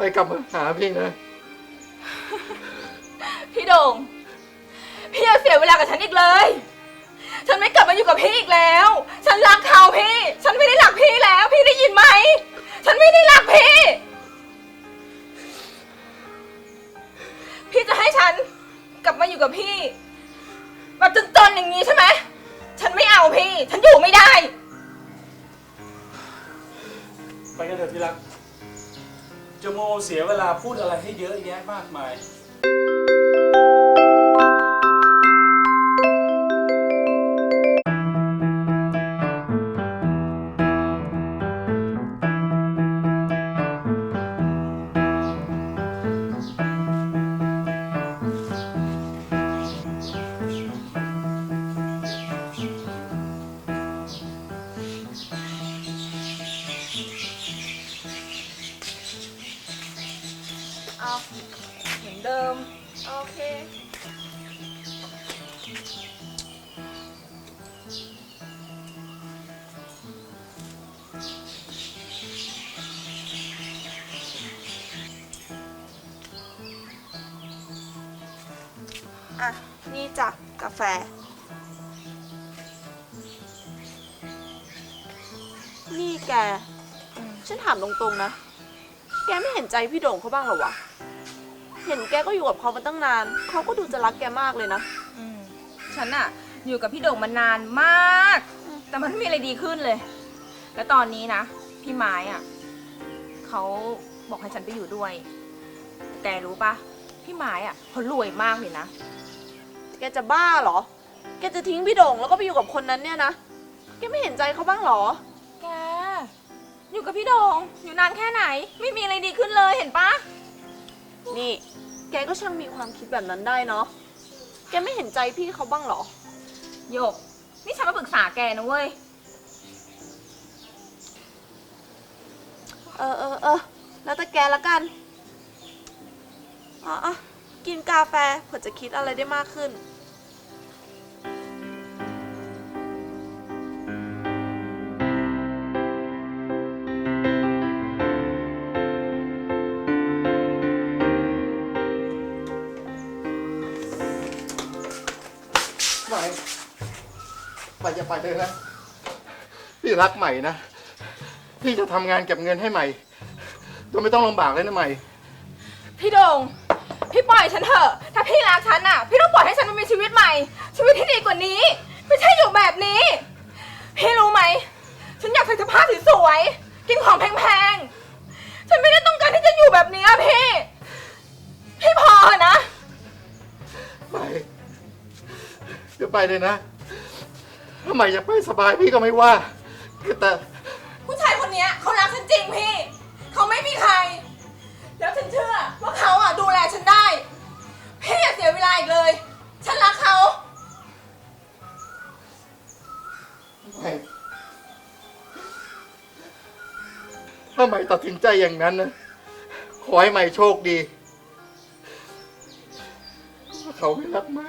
ไปกลับมาหาพี่นะ พี่โด่งพี่อย่าเสียเวลากับฉันอีกเลย ฉันไม่กลับมาอยู่กับพี่อีกแล้ว ฉันรักเขาพี่ ฉันไม่ได้รักพี่แล้ว พี่ได้ยินไหม ฉันไม่ได้รักพี่ พี่จะให้ฉันกลับมาอยู่กับพี่แบบจนๆอย่างนี้ใช่ไหม ฉันไม่เอาพี่ ฉันอยู่ไม่ได้ ไปกันเถอะที่รัก จะโมเสียเวลาพูดอะไรให้เยอะแยะมากมาย อะ นี่จ้ะกาแฟ นี่แก ฉันถามตรงๆนะ แกไม่เห็นใจพี่โด่งเขาบ้างเหรอวะ เห็นแกก็อยู่กับเขามาตั้งนาน เขาก็ดูจะรักแกมากเลยนะ อืมฉันอะอยู่กับพี่โด่งมานานมาก แต่มันไม่มีอะไรดีขึ้นเลย แล้วตอนนี้นะ พี่ไม้อะเขาบอกให้ฉันไปอยู่ด้วย แต่รู้ปะพี่ไม้อะเขารวยมากเลยนะ แกจะบ้าเหรอ แกจะทิ้งพี่โด่งแล้วก็ไปอยู่กับคนนั้นเนี่ยนะ แกไม่เห็นใจเขาบ้างเหรอ แก อยู่กับพี่โด่งอยู่นานแค่ไหน ไม่มีอะไรดีขึ้นเลยเห็นปะ นี่ แกก็ช่างมีความคิดแบบนั้นได้เนาะ แกไม่เห็นใจพี่เขาบ้างเหรอ โยก นี่ฉันมาปรึกษาแกนะเว้ย เออเออเออแล้วแต่แกละกันอ๋ออะ กินกาแฟเผื่อจะคิดอะไรได้มากขึ้น ใหม่ไปจะไปเลยนะ พี่รักใหม่นะ พี่จะทำงานเก็บเงินให้ใหม่ โดยไม่ต้องลำบากเลยนะใหม่ พี่โด่ง พี่ปล่อยฉันเถอะ ถ้าพี่รักฉันน่ะ พี่ต้องปล่อยให้ฉันมามีชีวิตใหม่ ชีวิตที่ดีกว่านี้ ไม่ใช่อยู่แบบนี้ พี่รู้ไหม ฉันอยากใส่เสื้อผ้าสวยๆ กินของแพงๆ ฉันไม่ได้ต้องการที่จะอยู่แบบนี้อะพี่ พี่พอนะ ไปเดี๋ยวไปเลยนะถ้าใหม่จะไปสบายพี่ก็ไม่ว่า แต่ผู้ชายคนเนี้ยเขารักฉันจริงพี่ เขาไม่มีใคร แล้วฉันเชื่อว่าเขาอะดูแลฉันได้ พี่อย่าเสียเวลาอีกเลย ฉันรักเขาไม่ถ้าใหม่ตัดสินใจอย่างนั้นนะ ขอให้ใหม่โชคดีเขาไม่รักไม่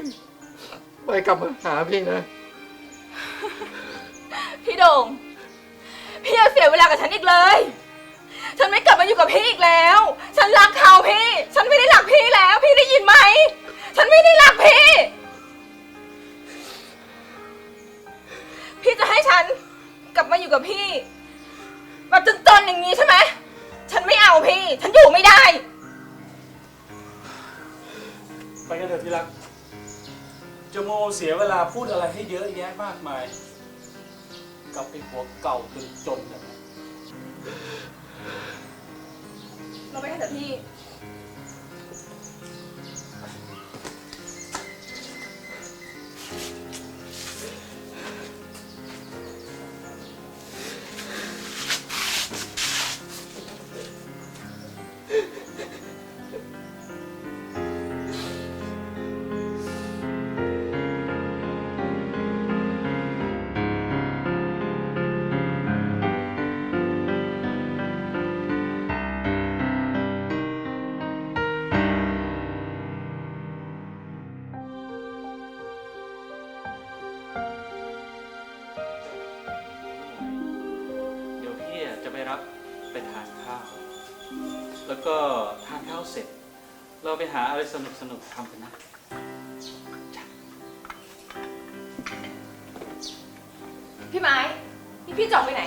ไปกลับมาหาพี่นะ พี่โด่งพี่อย่าเสียเวลากับฉันอีกเลย ฉันไม่กลับมาอยู่กับพี่อีกแล้ว ฉันรักเขาพี่ ฉันไม่ได้รักพี่แล้ว พี่ได้ยินไหม ฉันไม่ได้รักพี่ พี่จะให้ฉันกลับมาอยู่กับพี่แบบจนๆอย่างนี้ใช่ไหม ฉันไม่เอาพี่ ฉันอยู่ไม่ได้ ไปกันเถอะที่รัก จะโมเสียเวลาพูดอะไรให้เยอะแยะมากมาย กลับไอ้หัวเก่าจนจนแบบนั้ ราไปแค่แต่พี่ หาอะไรสนุกสนุกๆทำกันนะพี่ไม้นี่พี่จะออกไปไหน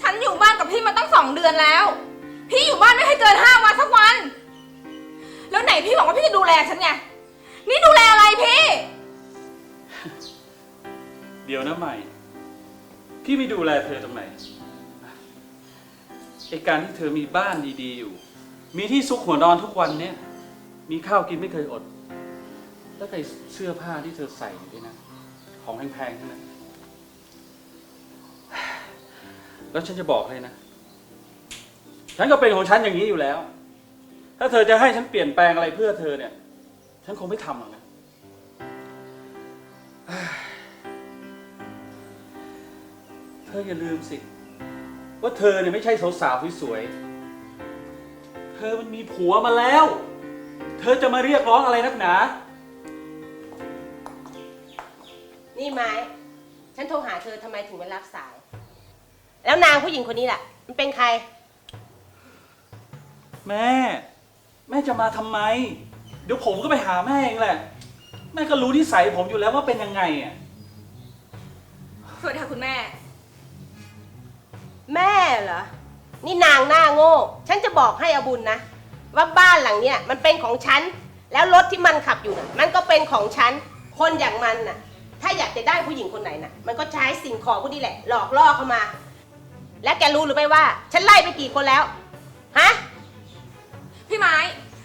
ฉันอยู่บ้านกับพี่มาตั้งสองเดือนแล้ว พี่อยู่บ้านไม่ให้เกินห้าวันสักวัน แล้วไหนพี่บอกว่าพี่จะดูแลฉันไง นี่ดูแลอะไรพี่ เดี๋ยวนะใหม่ พี่ไม่ดูแลเธอตรงไหนไอการที่เธอมีบ้านดีๆอยู่ มีที่ซุกหัวนอนทุกวันเนี่ย มีข้าวกินไม่เคยอด แล้วไอ้เสื้อผ้าที่เธอใส่ด้วยนะ ของแพงๆทั้งนั้นแล้วฉันจะบอกให้นะ ฉันก็เป็นของฉันอย่างนี้อยู่แล้ว ถ้าเธอจะให้ฉันเปลี่ยนแปลงอะไรเพื่อเธอเนี่ย ฉันคงไม่ทำหรอกนะเธออย่าลืมสิ ว่าเธอเนี่ยไม่ใช่สาวๆสวยๆ เธอมันมีผัวมาแล้ว เธอจะมาเรียกร้องอะไรนักหนา นี่ไม้ ฉันโทรหาเธอทำไมถึงไม่รับสาย แล้วนางผู้หญิงคนนี้ล่ะ มันเป็นใคร แม่ แม่จะมาทำไม เดี๋ยวผมก็ไปหาแม่เองแหละ แม่ก็รู้นิสัยผมอยู่แล้วว่าเป็นยังไงอะ สวัสดีค่ะคุณแม่ แม่เหรอ นี่นางหน้าโง่ ฉันจะบอกให้อาบุญนะ ว่าบ้านหลังเนี้ยมันเป็นของฉัน แล้วรถที่มันขับอยู่น่ะ มันก็เป็นของฉัน คนอย่างมันน่ะ ถ้าอยากจะได้ผู้หญิงคนไหนน่ะ มันก็ใช้สิ่งของพวกนี้แหละ หลอกล่อเข้ามา และแกรู้หรือไม่ว่า ฉันไล่ไปกี่คนแล้ว ฮะ พี่ไม้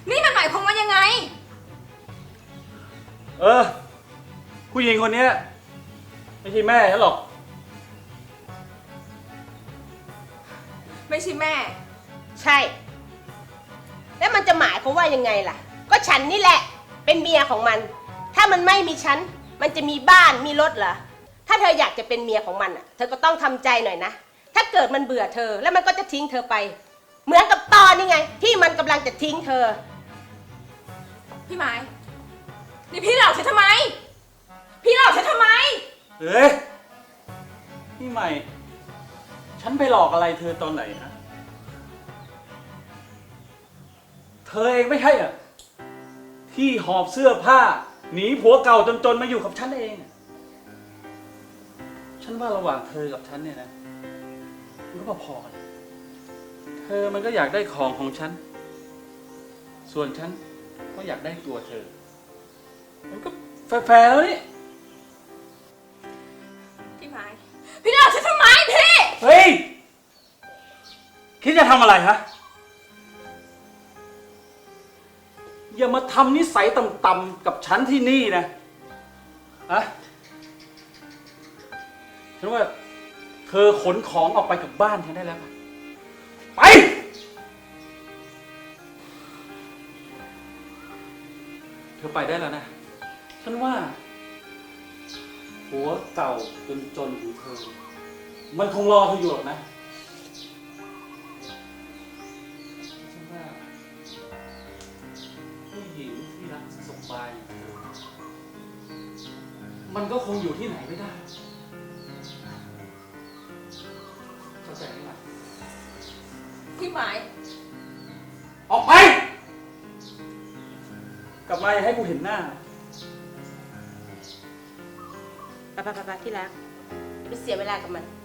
นี่มันหมายความว่ายังไง เออ ผู้หญิงคนเนี้ยไม่ใช่แม่ฉันหรอก ไม่ใช่แม่ ใช่ แล้วมันจะหมายความว่ายังไงล่ะ ก็ฉันนี่แหละ เป็นเมียของมัน ถ้ามันไม่มีฉัน มันจะมีบ้านมีรถเหรอ ถ้าเธออยากจะเป็นเมียของมันอะ เธอก็ต้องทำใจหน่อยนะ ถ้าเกิดมันเบื่อเธอ แล้วมันก็จะทิ้งเธอไป เหมือนกับตอนนี่ไง ที่มันกำลังจะทิ้งเธอ พี่ไม้ นี่พี่หลอกฉันทำไม พี่หลอกฉันทำไม เฮ้ยนี่ใหม่ ฉันไปหลอกอะไรเธอตอนไหนฮะ เธอเองไม่ใช่เหรอที่หอบเสื้อผ้า หนีผัวเก่าจนๆมาอยู่กับฉันเอง ฉันว่าระหว่างเธอกับฉันเนี่ยนะมันก็พอๆกันเธอมันก็อยากได้ของของฉัน ส่วนฉันก็อยากได้ตัวเธอ มันก็แฟร์ๆแล้วนี่ เฮ้ย คิดจะทำอะไรฮะ อย่ามาทำนิสัยต่ำๆกับฉันที่นี่นะอะฉันว่า เธอขนของออกไปจากบ้านฉันได้แล้ว ไป เธอไปได้แล้วนะ ฉันว่า หัวเก่าจนๆของเธอ มันคงรอเธออยู่หรอกนะฉันว่าผู้หญิงที่รักสบายอย่างเธอมันก็คงอยู่ที่ไหนไม่ได้เข้าใจไหมล่ะพี่ไม้ออกไป กลับมาอย่าให้กูเห็นหน้า ไปไปไปไปที่รักอย่าไปเสียเวลากับมันนี่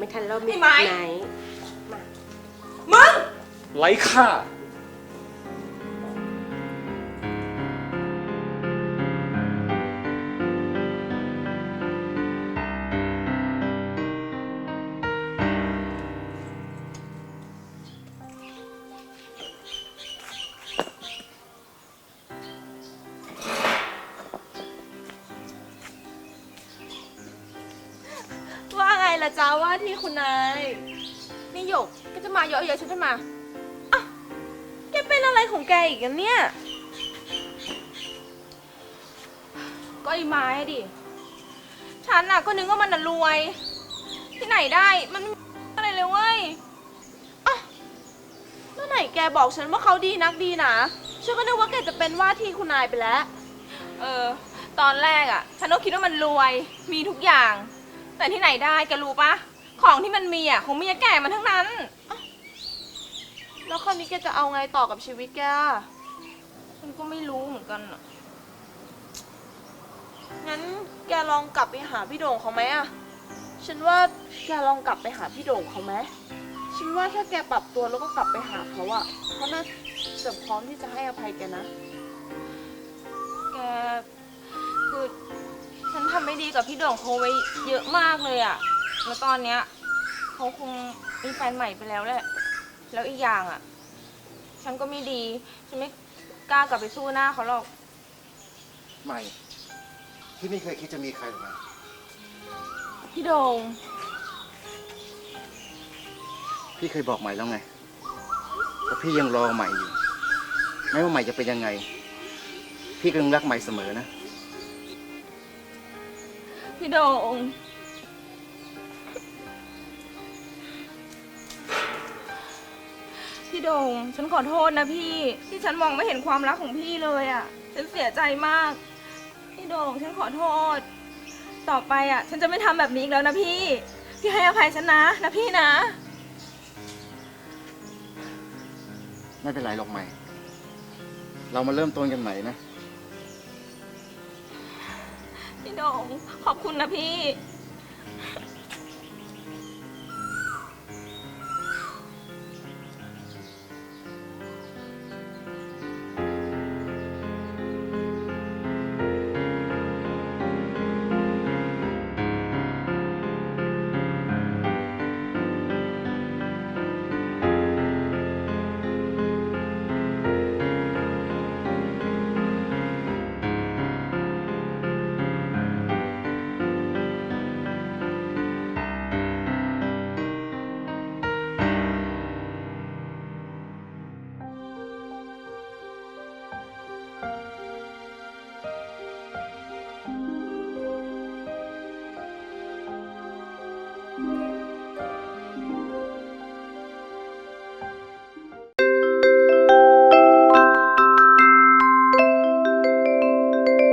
ไม่ทันรอบพี่ไม้ไหน มึง ไร้ค่า ล่ะจ้าว่าที่คุณนายนี่หยกก็จะมาเยอะเยอะฉันทำไมแกเป็นอะไรของแกอีกเนี่ย ก็ไอ้ไม้อะดิ ฉันน่ะก็นึกว่ามันน่ะรวย ที่ไหนได้มันไม่มีอะไรเลยเว้ยเมื่อไหร่แกบอกฉันว่าเขาดีนักดีนะฉันก็นึกว่าแกจะเป็นว่าที่คุณนายไปแล้ว เออ ตอนแรกอะฉันก็คิดว่ามันรวยมีทุกอย่าง แต่ที่ไหนได้แกรู้ปะของที่มันมีอะของเมียแก่มันทั้งนั้น แล้วคราวนี้แกจะเอาไงต่อกับชีวิตแกอะฉันก็ไม่รู้เหมือนกันอะงั้นแกลองกลับไปหาพี่โด่งเขาไหมอะฉันว่าแกลองกลับไปหาพี่โด่งเขาไหมฉันว่าถ้าแกปรับตัวแล้วก็กลับไปหาเขาอะเขาน่าจะพร้อมที่จะให้อภัยแกนะ แกคือ ฉันทำไม่ดีกับพี่โด่งเขาไว้เยอะมากเลยอะแล้วตอนเนี้ยเขาคงมีแฟนใหม่ไปแล้วแหละ แล้วอีกอย่างอะฉันก็ไม่ดี ฉันไม่กล้ากลับไปสู้หน้าเขาหรอก ใหม่พี่ไม่เคยคิดจะมีใครหรอกนะพี่โด่งพี่เคยบอกใหม่แล้วไงว่าพี่ยังรอใหม่อยู่ ไม่ว่าใหม่จะเป็นยังไง พี่ก็ยังรักใหม่เสมอนะ พี่โด่งพี่โด่งฉันขอโทษนะพี่ ที่ฉันมองไม่เห็นความรักของพี่เลยอะ่ะ ฉันเสียใจมาก พี่โด่งฉันขอโทษ ต่อไปอะ่ะ ฉันจะไม่ทำแบบนี้อีกแล้วนะพี่ พี่ให้อภัยฉันนะนะพี่นะ ไม่เป็นไรหรอกใหม่ เรามาเริ่มต้นกันใหม่นะ พี่โดงขอบคุณนะพี่